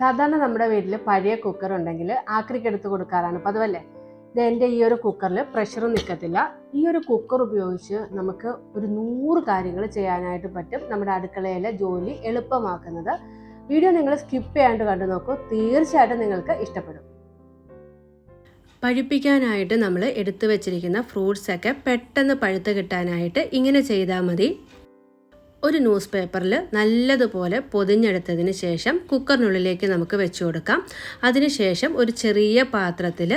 സാധാരണ നമ്മുടെ വീട്ടിൽ പഴയ കുക്കർ ഉണ്ടെങ്കിൽ ആക്രിക്ക് എടുത്ത് കൊടുക്കാറാണ്. പതിവല്ലേ ഇത് എന്റെ ഈ ഒരു കുക്കറിൽ പ്രഷർ നിൽക്കത്തില്ല ഈ ഒരു കുക്കർ ഉപയോഗിച്ച് നമുക്ക് ഒരു നൂറ് കാര്യങ്ങൾ ചെയ്യാനായിട്ട് പറ്റും നമ്മുടെ അടുക്കളയിലെ ജോലി എളുപ്പമാക്കുന്നത്. വീഡിയോ നിങ്ങൾ സ്കിപ്പ് ചെയ്യാണ്ട് കണ്ടു നോക്കൂ. തീർച്ചയായിട്ടും നിങ്ങൾക്ക് ഇഷ്ടപ്പെടും. പഴുപ്പിക്കാനായിട്ട് നമ്മൾ എടുത്തു വെച്ചിരിക്കുന്ന ഫ്രൂട്ട്സൊക്കെ പെട്ടെന്ന് പഴുത്ത് കിട്ടാനായിട്ട് ഇങ്ങനെ ചെയ്താൽ മതി. ഒരു ന്യൂസ് പേപ്പറിൽ നല്ലതുപോലെ പൊതിഞ്ഞെടുത്തതിന് ശേഷം കുക്കറിനുള്ളിലേക്ക് നമുക്ക് വെച്ചു കൊടുക്കാം. അതിനുശേഷം ഒരു ചെറിയ പാത്രത്തിൽ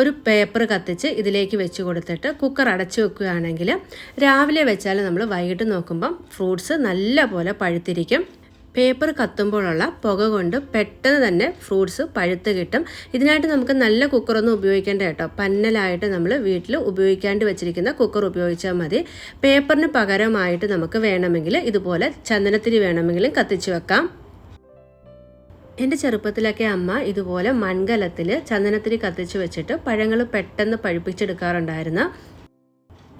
ഒരു പേപ്പർ കത്തിച്ച് ഇതിലേക്ക് വെച്ച് കൊടുത്തിട്ട് കുക്കർ അടച്ചു വെക്കുകയാണെങ്കിൽ രാവിലെ വെച്ചാൽ നമ്മൾ വൈകിട്ട് നോക്കുമ്പം ഫ്രൂട്ട്സ് നല്ലപോലെ പഴുത്തിരിക്കും. പേപ്പർ കത്തുമ്പോഴുള്ള പുക കൊണ്ട് പെട്ടെന്ന് തന്നെ ഫ്രൂട്ട്സ് പഴുത്ത് കിട്ടും. ഇതിനായിട്ട് നമുക്ക് നല്ല കുക്കറൊന്നും ഉപയോഗിക്കേണ്ട കേട്ടോ. പന്നലായിട്ട് നമ്മൾ വീട്ടിൽ ഉപയോഗിക്കാണ്ട് വെച്ചിരിക്കുന്ന കുക്കർ ഉപയോഗിച്ചാൽ മതി. പേപ്പറിന് പകരമായിട്ട് നമുക്ക് വേണമെങ്കിൽ ഇതുപോലെ ചന്ദനത്തിരി വേണമെങ്കിലും കത്തിച്ച് വെക്കാം. എന്റെ ചെറുപ്പത്തിലൊക്കെ അമ്മ ഇതുപോലെ മൺകലത്തിൽ ചന്ദനത്തിരി കത്തിച്ച് വെച്ചിട്ട് പഴങ്ങൾ പെട്ടെന്ന് പഴുപ്പിച്ചെടുക്കാറുണ്ടായിരുന്നു.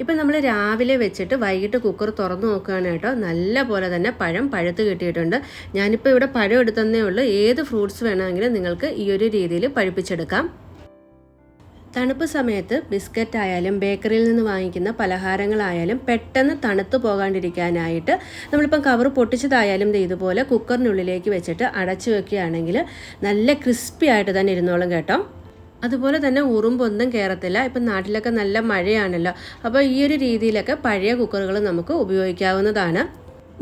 ഇപ്പം നമ്മൾ രാവിലെ വെച്ചിട്ട് വൈകിട്ട് കുക്കർ തുറന്ന് നോക്കുകയാണ് കേട്ടോ. നല്ല പോലെ തന്നെ പഴം പഴുത്ത് കിട്ടിയിട്ടുണ്ട്. ഞാനിപ്പോൾ ഇവിടെ പഴം എടുത്തതേ ഉള്ളൂ. ഏത് ഫ്രൂട്ട്സ് വേണമെങ്കിലും നിങ്ങൾക്ക് ഈ ഒരു രീതിയിൽ പഴുപ്പിച്ചെടുക്കാം. തണുപ്പ് സമയത്ത് ബിസ്ക്കറ്റ് ആയാലും ബേക്കറിയിൽ നിന്ന് വാങ്ങിക്കുന്ന പലഹാരങ്ങളായാലും പെട്ടെന്ന് തണുത്ത് പോകാണ്ടിരിക്കാനായിട്ട് നമ്മളിപ്പം കവർ പൊട്ടിച്ചതായാലും ഇതുപോലെ കുക്കറിനുള്ളിലേക്ക് വെച്ചിട്ട് അടച്ചു വെക്കുകയാണെങ്കിൽ നല്ല ക്രിസ്പി ആയിട്ട് തന്നെ ഇരുന്നോളും കേട്ടോ. അതുപോലെ തന്നെ ഉറുമ്പൊന്നും കയറത്തില്ല ഇപ്പം നാട്ടിലൊക്കെ നല്ല മഴയാണല്ലോ. അപ്പോൾ ഈ ഒരു രീതിയിലൊക്കെ പഴയ കുക്കറുകൾ നമുക്ക് ഉപയോഗിക്കാവുന്നതാണ്.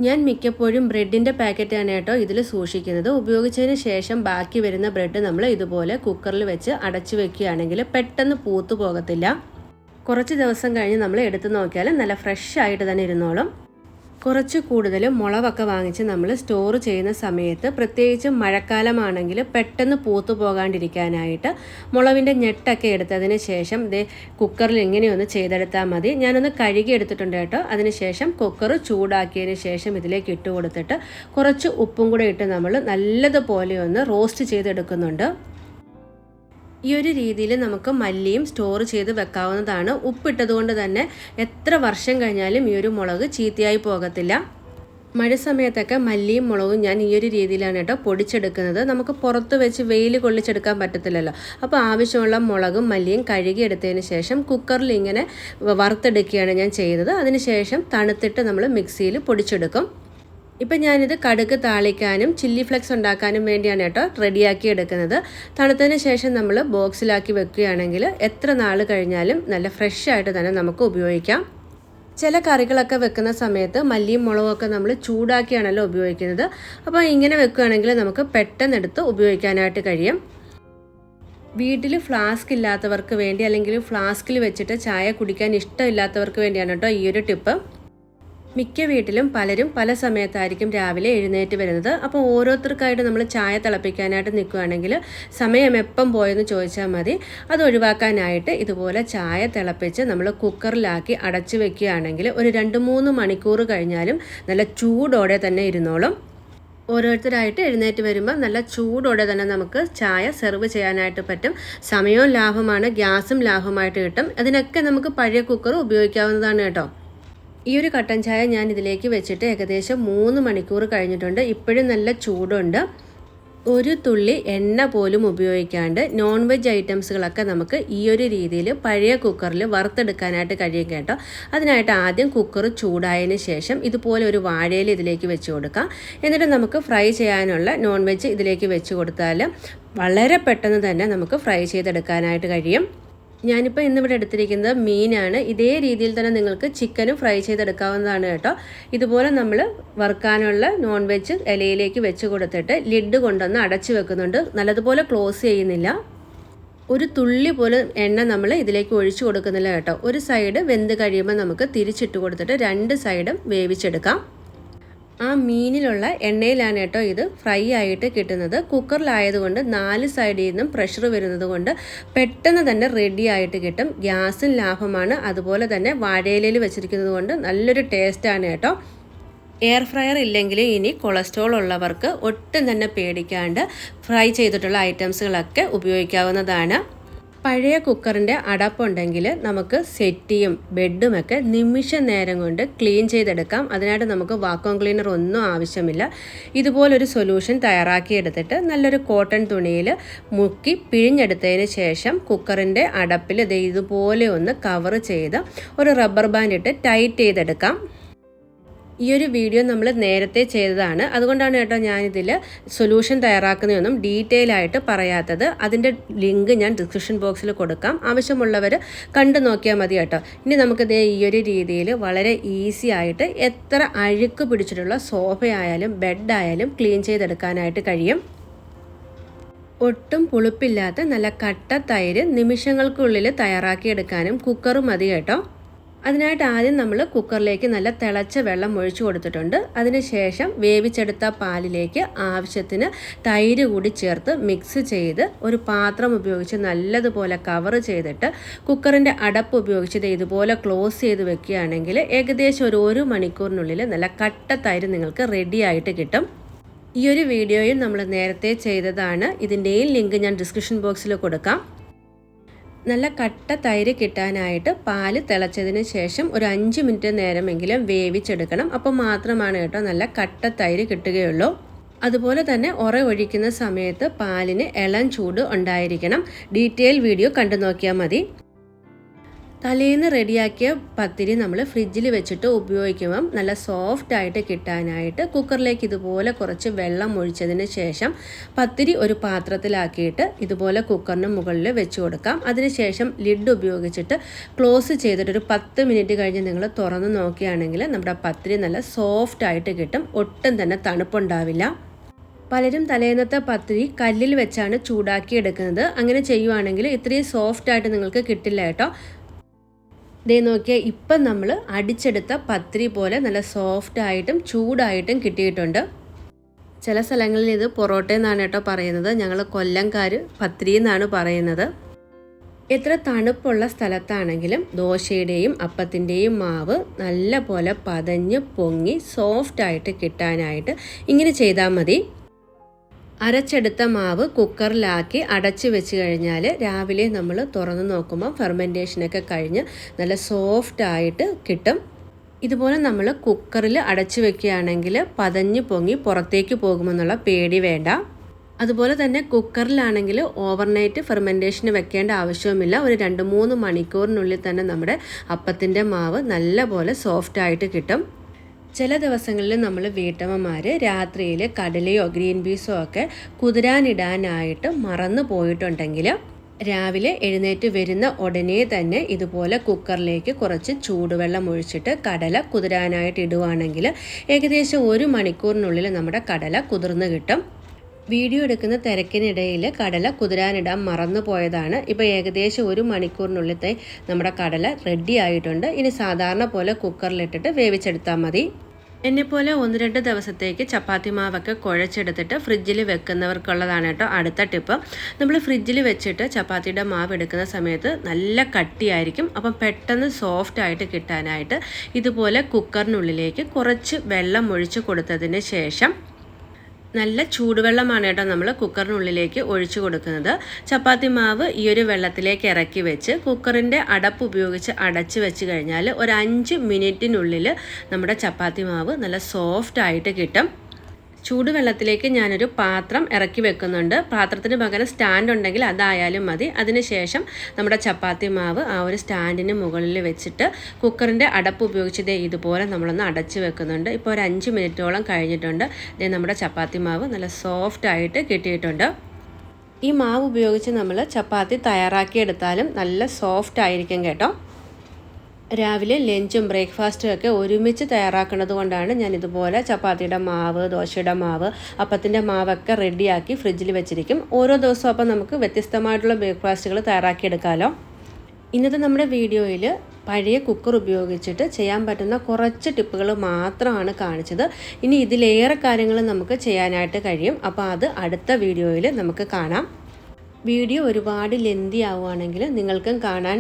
ഞാൻ മിക്കപ്പോഴും ബ്രെഡിന്റെ പാക്കറ്റാണ് കേട്ടോ ഇതിൽ സൂക്ഷിക്കുന്നത്. ഉപയോഗിച്ചതിന് ശേഷം ബാക്കി വരുന്ന ബ്രെഡ് നമ്മൾ ഇതുപോലെ കുക്കറിൽ വെച്ച് അടച്ചു വെക്കുകയാണെങ്കിൽ പെട്ടെന്ന് പൂത്തു പോകത്തില്ല. കുറച്ച് ദിവസം കഴിഞ്ഞ് നമ്മൾ എടുത്തു നോക്കിയാൽ നല്ല ഫ്രഷ് ആയിട്ട് തന്നെ ഇരുന്നോളും. കുറച്ച് കൂടുതൽ മുളവൊക്കെ വാങ്ങിച്ച് നമ്മൾ സ്റ്റോർ ചെയ്യുന്ന സമയത്ത് പ്രത്യേകിച്ച് മഴക്കാലമാണെങ്കിൽ പെട്ടെന്ന് പൂത്തു പോകാണ്ടിരിക്കാനായിട്ട് മുളവിന്റെ ഞെട്ടൊക്കെ എടുത്തതിന് ശേഷം ഇത് കുക്കറിൽ ഇങ്ങനെയൊന്ന് ചെയ്തെടുത്താൽ മതി. ഞാനൊന്ന് കഴുകി എടുത്തിട്ടുണ്ട് കേട്ടോ. അതിന് ശേഷം കുക്കർ ചൂടാക്കിയതിന് ശേഷം ഇതിലേക്ക് ഇട്ട് കൊടുത്തിട്ട് കുറച്ച് ഉപ്പും കൂടെ ഇട്ട് നമ്മൾ നല്ലതുപോലെ ഒന്ന് റോസ്റ്റ് ചെയ്തെടുക്കുന്നുണ്ട്. ഈ ഒരു രീതിയിൽ നമുക്ക് മല്ലിയും സ്റ്റോർ ചെയ്ത് വെക്കാവുന്നതാണ്. ഉപ്പിട്ടതുകൊണ്ട് തന്നെ എത്ര വർഷം കഴിഞ്ഞാലും ഈ ഒരു മുളക് ചീത്തയായി പോകത്തില്ല. മഴ സമയത്തൊക്കെ മല്ലിയും മുളകും ഞാൻ ഈ ഒരു രീതിയിലാണ് കേട്ടോ പൊടിച്ചെടുക്കുന്നത്. നമുക്ക് പുറത്ത് വെച്ച് വെയിൽ കൊള്ളിച്ചെടുക്കാൻ പറ്റത്തില്ലല്ലോ. അപ്പോൾ ആവശ്യമുള്ള മുളകും മല്ലിയും കഴുകി എടുത്തതിന് ശേഷം കുക്കറിൽ ഇങ്ങനെ വറുത്തെടുക്കുകയാണ് ഞാൻ ചെയ്തത് അതിനുശേഷം തണുത്തിട്ട് നമ്മൾ മിക്സിയിൽ പൊടിച്ചെടുക്കും. ഇപ്പം ഞാനിത് കടുക് താളിക്കാനും ചില്ലി ഫ്ലെക്സ് ഉണ്ടാക്കാനും വേണ്ടിയാണ് കേട്ടോ റെഡിയാക്കി എടുക്കുന്നത്. തണുത്തതിന് ശേഷം നമ്മൾ ബോക്സിലാക്കി വെക്കുകയാണെങ്കിൽ എത്ര നാൾ കഴിഞ്ഞാലും നല്ല ഫ്രഷ് ആയിട്ട് തന്നെ നമുക്ക് ഉപയോഗിക്കാം. ചില കറികളൊക്കെ വെക്കുന്ന സമയത്ത് മല്ലിയും മുളകൊക്കെ നമ്മൾ ചൂടാക്കിയാണല്ലോ ഉപയോഗിക്കുന്നത്. അപ്പോൾ ഇങ്ങനെ വെക്കുകയാണെങ്കിൽ നമുക്ക് പെട്ടെന്ന് എടുത്ത് ഉപയോഗിക്കാനായിട്ട് കഴിയും. വീട്ടിൽ ഫ്ലാസ്ക് ഇല്ലാത്തവർക്ക് വേണ്ടി അല്ലെങ്കിൽ ഫ്ലാസ്കിൽ വെച്ചിട്ട് ചായ കുടിക്കാൻ ഇഷ്ടമില്ലാത്തവർക്ക് വേണ്ടിയാണ് കേട്ടോ ഈ ഒരു ടിപ്പ് മിക്ക വീട്ടിലും പലരും പല സമയത്തായിരിക്കും രാവിലെ എഴുന്നേറ്റ് വരുന്നത്. അപ്പോൾ ഓരോരുത്തർക്കായിട്ട് നമ്മൾ ചായ തിളപ്പിക്കാനായിട്ട് നിൽക്കുകയാണെങ്കിൽ സമയം എപ്പം പോയെന്ന് ചോദിച്ചാൽ മതി. അത് ഒഴിവാക്കാനായിട്ട് ഇതുപോലെ ചായ തിളപ്പിച്ച് നമ്മൾ കുക്കറിലാക്കി അടച്ചു വെക്കുകയാണെങ്കിൽ ഒരു രണ്ട് മൂന്ന് മണിക്കൂർ കഴിഞ്ഞാലും നല്ല ചൂടോടെ തന്നെ ഇരുന്നോളും. ഓരോരുത്തരായിട്ട് എഴുന്നേറ്റ് വരുമ്പോൾ നല്ല ചൂടോടെ തന്നെ നമുക്ക് ചായ സെർവ് ചെയ്യാനായിട്ട് പറ്റും. സമയവും ലാഭമാണ് ഗ്യാസും ലാഭമായിട്ട് കിട്ടും. അതിനൊക്കെ നമുക്ക് പഴയ കുക്കർ ഉപയോഗിക്കാവുന്നതാണ് കേട്ടോ. ഈ ഒരു കട്ടൻ ചായ ഞാൻ ഇതിലേക്ക് വെച്ചിട്ട് ഏകദേശം മൂന്ന് മണിക്കൂർ കഴിഞ്ഞിട്ടുണ്ട്. ഇപ്പോഴും നല്ല ചൂടുണ്ട്. ഒരു തുള്ളി എണ്ണ പോലും ഉപയോഗിക്കാണ്ട് നോൺ വെജ് ഐറ്റംസുകളൊക്കെ നമുക്ക് ഈ ഒരു രീതിയിൽ പഴയ കുക്കറിൽ വറുത്തെടുക്കാനായിട്ട് കഴിയും കേട്ടോ. അതിനായിട്ട് ആദ്യം കുക്കർ ചൂടായതിന് ശേഷം ഇതുപോലെ ഒരു വാഴയിൽ ഇതിലേക്ക് വെച്ച് കൊടുക്കാം. എന്നിട്ട് നമുക്ക് ഫ്രൈ ചെയ്യാനുള്ള നോൺ വെജ് ഇതിലേക്ക് വെച്ച് കൊടുത്താൽ വളരെ പെട്ടെന്ന് തന്നെ നമുക്ക് ഫ്രൈ ചെയ്തെടുക്കാനായിട്ട് കഴിയും. ഞാനിപ്പോൾ ഇന്നിവിടെ എടുത്തിരിക്കുന്നത് മീനാണ്. ഇതേ രീതിയിൽ തന്നെ നിങ്ങൾക്ക് ചിക്കനും ഫ്രൈ ചെയ്തെടുക്കാവുന്നതാണ് കേട്ടോ. ഇതുപോലെ നമ്മൾ വറുക്കാനുള്ള നോൺ വെജ് ഇലയിലേക്ക് വെച്ച് കൊടുത്തിട്ട് ലിഡ് കൊണ്ടൊന്ന് അടച്ചു വെക്കുന്നുണ്ട്. നല്ലതുപോലെ ക്ലോസ് ചെയ്യുന്നില്ല. ഒരു തുള്ളി പോലും എണ്ണ നമ്മൾ ഇതിലേക്ക് ഒഴിച്ചു കൊടുക്കുന്നില്ല കേട്ടോ. ഒരു സൈഡ് വെന്ത് കഴിയുമ്പോൾ നമുക്ക് തിരിച്ചിട്ട് കൊടുത്തിട്ട് രണ്ട് സൈഡും വേവിച്ചെടുക്കാം. ആ മീനിലുള്ള എണ്ണയിലാണ് കേട്ടോ ഇത് ഫ്രൈ ആയിട്ട് കിട്ടുന്നത്. കുക്കറിലായതുകൊണ്ട് നാല് സൈഡിൽ നിന്നും പ്രഷർ വരുന്നത് കൊണ്ട് പെട്ടെന്ന് തന്നെ റെഡി ആയിട്ട് കിട്ടും. ഗ്യാസും ലാഭമാണ്. അതുപോലെ തന്നെ വാഴയിലയിൽ വെച്ചിരിക്കുന്നത് കൊണ്ട് നല്ലൊരു ടേസ്റ്റാണ് കേട്ടോ. എയർ ഫ്രയർ ഇല്ലെങ്കിൽ ഇനി കൊളസ്ട്രോൾ ഉള്ളവർക്ക് ഒട്ടും തന്നെ പേടിക്കാണ്ട് ഫ്രൈ ചെയ്തിട്ടുള്ള ഐറ്റംസുകളൊക്കെ ഉപയോഗിക്കാവുന്നതാണ്. പഴയ കുക്കറിന്റെ അടപ്പുണ്ടെങ്കിൽ നമുക്ക് സെറ്റിയും ബെഡുമൊക്കെ നിമിഷ നേരം കൊണ്ട് ക്ലീൻ ചെയ്തെടുക്കാം. അതിനായിട്ട് നമുക്ക് വാക്വം ക്ലീനർ ഒന്നും ആവശ്യമില്ല. ഇതുപോലൊരു സൊല്യൂഷൻ തയ്യാറാക്കിയെടുത്തിട്ട് നല്ലൊരു കോട്ടൺ തുണിയിൽ മുക്കി പിഴിഞ്ഞെടുത്തതിന് ശേഷം കുക്കറിന്റെ അടപ്പിൽ ഇത് ഇതുപോലെ ഒന്ന് കവർ ചെയ്ത് ഒരു റബ്ബർ ബാൻഡ് ഇട്ട് ടൈറ്റ് ചെയ്തെടുക്കാം. ഈ ഒരു വീഡിയോ നമ്മൾ നേരത്തെ ചെയ്തതാണ്. അതുകൊണ്ടാണ് കേട്ടോ ഞാനിതിൽ സൊല്യൂഷൻ തയ്യാറാക്കുന്നതൊന്നും ഡീറ്റെയിൽ ആയിട്ട് പറയാത്തത്. അതിന്റെ ലിങ്ക് ഞാൻ ഡിസ്ക്രിപ്ഷൻ ബോക്സിൽ കൊടുക്കാം. ആവശ്യമുള്ളവർ കണ്ടു നോക്കിയാൽ മതി കേട്ടോ. ഇനി നമുക്കിത് ഈ ഒരു രീതിയിൽ വളരെ ഈസി ആയിട്ട് എത്ര അഴുക്ക് പിടിച്ചിട്ടുള്ള സോഫയായാലും ബെഡായാലും ക്ലീൻ ചെയ്തെടുക്കാനായിട്ട് കഴിയും. ഒട്ടും പുളിപ്പില്ലാത്ത നല്ല കട്ട തൈര് നിമിഷങ്ങൾക്കുള്ളിൽ തയ്യാറാക്കിയെടുക്കാനും കുക്കറും മതി കേട്ടോ. അതിനായിട്ട് ആദ്യം നമ്മൾ കുക്കറിലേക്ക് നല്ല തിളച്ച വെള്ളം ഒഴിച്ചു കൊടുത്തിട്ടുണ്ട്. അതിനുശേഷം വേവിച്ചെടുത്ത പാലിലേക്ക് ആവശ്യത്തിന് തൈര് കൂടി ചേർത്ത് മിക്സ് ചെയ്ത് ഒരു പാത്രം ഉപയോഗിച്ച് നല്ലതുപോലെ കവർ ചെയ്തിട്ട് കുക്കറിന്റെ അടപ്പ് ഉപയോഗിച്ച് ഇതുപോലെ ക്ലോസ് ചെയ്ത് വെക്കുകയാണെങ്കിൽ ഏകദേശം ഒരു ഒരു മണിക്കൂറിനുള്ളിൽ നല്ല കട്ട തൈര് നിങ്ങൾക്ക് റെഡിയായിട്ട് കിട്ടും. ഈ ഒരു വീഡിയോയും നമ്മൾ നേരത്തെ ചെയ്തതാണ്. ഇതിന്റെയും ലിങ്ക് ഞാൻ ഡിസ്ക്രിപ്ഷൻ ബോക്സിൽ കൊടുക്കാം. നല്ല കട്ട തൈര് കിട്ടാനായിട്ട് പാൽ തിളച്ചതിന് ശേഷം ഒരു അഞ്ച് മിനിറ്റ് നേരമെങ്കിലും വേവിച്ചെടുക്കണം. അപ്പോൾ മാത്രമാണ് കേട്ടോ നല്ല കട്ട തൈര് കിട്ടുകയുള്ളൂ. അതുപോലെ തന്നെ ഉറ ഒഴിക്കുന്ന സമയത്ത് പാലിന് ഇളം ചൂട് ഉണ്ടായിരിക്കണം. ഡീറ്റെയിൽ വീഡിയോ കണ്ടു നോക്കിയാൽ മതി. തലേന്ന് റെഡിയാക്കിയ പത്തിരി നമ്മൾ ഫ്രിഡ്ജിൽ വെച്ചിട്ട് ഉപയോഗിക്കുമ്പം നല്ല സോഫ്റ്റ് ആയിട്ട് കിട്ടാനായിട്ട് കുക്കറിലേക്ക് ഇതുപോലെ കുറച്ച് വെള്ളം ഒഴിച്ചതിന് ശേഷം പത്തിരി ഒരു പാത്രത്തിലാക്കിയിട്ട് ഇതുപോലെ കുക്കറിന് മുകളിൽ വെച്ച് കൊടുക്കാം. അതിനുശേഷം ലിഡ് ഉപയോഗിച്ചിട്ട് ക്ലോസ് ചെയ്തിട്ട് ഒരു പത്ത് മിനിറ്റ് കഴിഞ്ഞ് നിങ്ങൾ തുറന്ന് നോക്കുകയാണെങ്കിൽ നമ്മുടെ പത്തിരി നല്ല സോഫ്റ്റ് ആയിട്ട് കിട്ടും. ഒട്ടും തന്നെ തണുപ്പുണ്ടാവില്ല. പലരും തലേന്നത്തെ പത്തിരി കല്ലിൽ വെച്ചാണ് ചൂടാക്കി എടുക്കുന്നത് അങ്ങനെ ചെയ്യുവാണെങ്കിൽ ഇത്രയും സോഫ്റ്റ് ആയിട്ട് നിങ്ങൾക്ക് കിട്ടില്ല കേട്ടോ. ദേ നോക്കിയാൽ ഇപ്പം നമ്മൾ അടിച്ചെടുത്ത പത്രി പോലെ നല്ല സോഫ്റ്റ് ആയിട്ടും ചൂടായിട്ടും കിട്ടിയിട്ടുണ്ട്. ചില സ്ഥലങ്ങളിൽ ഇത് പൊറോട്ട എന്നാണ് കേട്ടോ പറയുന്നത്. ഞങ്ങൾ കൊല്ലംകാർ പത്രി എന്നാണ് പറയുന്നത്. എത്ര തണുപ്പുള്ള സ്ഥലത്താണെങ്കിലും ദോശയുടെയും അപ്പത്തിന്റെയും മാവ് നല്ല പോലെ പതഞ്ഞ് പൊങ്ങി സോഫ്റ്റായിട്ട് കിട്ടാനായിട്ട് ഇങ്ങനെ ചെയ്താൽ മതി. അരച്ചെടുത്ത മാവ് കുക്കറിലാക്കി അടച്ച് വെച്ച് കഴിഞ്ഞാൽ രാവിലെ നമ്മൾ തുറന്ന് നോക്കുമ്പോൾ ഫെർമെന്റേഷനൊക്കെ കഴിഞ്ഞ് നല്ല സോഫ്റ്റ് ആയിട്ട് കിട്ടും. ഇതുപോലെ നമ്മൾ കുക്കറിൽ അടച്ചു വെക്കുകയാണെങ്കിൽ പതഞ്ഞ് പൊങ്ങി പുറത്തേക്ക് പോകുമെന്നുള്ള പേടി വേണ്ട. അതുപോലെ തന്നെ കുക്കറിലാണെങ്കിൽ ഓവർനൈറ്റ് ഫെർമെന്റേഷന് വെക്കേണ്ട ആവശ്യവുമില്ല. ഒരു രണ്ട് മൂന്ന് മണിക്കൂറിനുള്ളിൽ തന്നെ നമ്മുടെ അപ്പത്തിന്റെ മാവ് നല്ല പോലെ സോഫ്റ്റായിട്ട് കിട്ടും. ചില ദിവസങ്ങളിൽ നമ്മൾ വീട്ടമ്മമാർ രാത്രിയിൽ കടലയോ ഗ്രീൻ പീസോ ഒക്കെ കുതിരാനിടാനായിട്ട് മറന്നു പോയിട്ടുണ്ടെങ്കിൽ രാവിലെ എഴുന്നേറ്റ് വരുന്ന ഉടനെ തന്നെ ഇതുപോലെ കുക്കറിലേക്ക് കുറച്ച് ചൂടുവെള്ളം ഒഴിച്ചിട്ട് കടല കുതിരാനായിട്ട് ഇടുവാണെങ്കിൽ ഏകദേശം ഒരു മണിക്കൂറിനുള്ളിൽ നമ്മുടെ കടല കുതിർന്ന് കിട്ടും. വീഡിയോ എടുക്കുന്ന തിരക്കിനിടയിൽ കടല കുതിരാനിടാൻ മറന്നു പോയതാണ്. ഇപ്പോൾ ഏകദേശം ഒരു മണിക്കൂറിനുള്ളിലത്തെ നമ്മുടെ കടല റെഡി ആയിട്ടുണ്ട്. ഇനി സാധാരണ പോലെ കുക്കറിലിട്ടിട്ട് വേവിച്ചെടുത്താൽ മതി. എന്നെപ്പോലെ ഒന്ന് രണ്ട് ദിവസത്തേക്ക് ചപ്പാത്തി മാവൊക്കെ കുഴച്ചെടുത്തിട്ട് ഫ്രിഡ്ജിൽ വെക്കുന്നവർക്കുള്ളതാണ് കേട്ടോ അടുത്ത ടിപ്പ് നമ്മൾ ഫ്രിഡ്ജിൽ വെച്ചിട്ട് ചപ്പാത്തിയുടെ മാവ് എടുക്കുന്ന സമയത്ത് നല്ല കട്ടിയായിരിക്കും. അപ്പം പെട്ടെന്ന് സോഫ്റ്റ് ആയിട്ട് കിട്ടാനായിട്ട് ഇതുപോലെ കുക്കറിനുള്ളിലേക്ക് കുറച്ച് വെള്ളം ഒഴിച്ച് കൊടുത്തതിന് ശേഷം നല്ല ചൂടുവെള്ളമാണ് കേട്ടോ നമ്മൾ കുക്കറിനുള്ളിലേക്ക് ഒഴിച്ചു കൊടുക്കുന്നത്. ചപ്പാത്തി മാവ് ഈ ഒരു വെള്ളത്തിലേക്ക് ഇറക്കി വെച്ച് കുക്കറിന്റെ അടപ്പ് ഉപയോഗിച്ച് അടച്ച് വെച്ച് കഴിഞ്ഞാൽ ഒരു അഞ്ച് മിനിറ്റിനുള്ളിൽ നമ്മുടെ ചപ്പാത്തി മാവ് നല്ല സോഫ്റ്റ് ആയിട്ട് കിട്ടും. ചൂടുവെള്ളത്തിലേക്ക് ഞാനൊരു പാത്രം ഇറക്കി വെക്കുന്നുണ്ട്. പാത്രത്തിന് പകരം സ്റ്റാൻഡ് ഉണ്ടെങ്കിൽ അതായാലും മതി. അതിനുശേഷം നമ്മുടെ ചപ്പാത്തി മാവ് ആ ഒരു സ്റ്റാൻഡിന് മുകളിൽ വെച്ചിട്ട് കുക്കറിന്റെ അടപ്പ് ഉപയോഗിച്ച് ഇതുപോലെ നമ്മളൊന്ന് അടച്ച് വെക്കുന്നുണ്ട്. ഇപ്പോൾ ഒരു അഞ്ച് മിനിറ്റോളം കഴിഞ്ഞിട്ടുണ്ട്. ഇതേ നമ്മുടെ ചപ്പാത്തി മാവ് നല്ല സോഫ്റ്റ് ആയിട്ട് കിട്ടിയിട്ടുണ്ട്. ഈ മാവ് ഉപയോഗിച്ച് നമ്മൾ ചപ്പാത്തി തയ്യാറാക്കിയെടുത്താലും നല്ല സോഫ്റ്റ് ആയിരിക്കും കേട്ടോ. രാവിലെ ലഞ്ചും ബ്രേക്ക്ഫാസ്റ്റും ഒക്കെ ഒരുമിച്ച് തയ്യാറാക്കുന്നത് കൊണ്ടാണ് ഞാൻ ഇതുപോലെ ചപ്പാത്തിയുടെ മാവ് ദോശയുടെ മാവ് അപ്പത്തിന്റെ മാവൊക്കെ റെഡിയാക്കി ഫ്രിഡ്ജിൽ വെച്ചിരിക്കും. ഓരോ ദിവസവും അപ്പം നമുക്ക് വ്യത്യസ്തമായിട്ടുള്ള ബ്രേക്ക്ഫാസ്റ്റുകൾ തയ്യാറാക്കിയെടുക്കാമല്ലോ ഇന്നത്തെ നമ്മുടെ വീഡിയോയിൽ പഴയ കുക്കർ ഉപയോഗിച്ചിട്ട് ചെയ്യാൻ പറ്റുന്ന കുറച്ച് ടിപ്പുകൾ മാത്രമാണ് കാണിച്ചത്. ഇനി ഇതിലേറെ കാര്യങ്ങൾ നമുക്ക് ചെയ്യാനായിട്ട് കഴിയും. അപ്പോൾ അത് അടുത്ത വീഡിയോയിൽ നമുക്ക് കാണാം. വീഡിയോ ഒരുപാട് ലെന്തി ആവുകയാണെങ്കിൽ നിങ്ങൾക്കും കാണാൻ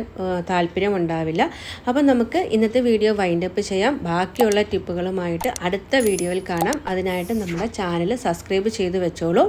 താല്പര്യമുണ്ടാവില്ല. അപ്പം നമുക്ക് ഇന്നത്തെ വീഡിയോ വൈൻഡപ്പ് ചെയ്യാം. ബാക്കിയുള്ള ടിപ്പുകളുമായിട്ട് അടുത്ത വീഡിയോയിൽ കാണാം. അതിനായിട്ട് നമ്മുടെ ചാനൽ സബ്സ്ക്രൈബ് ചെയ്ത് വെച്ചോളൂ.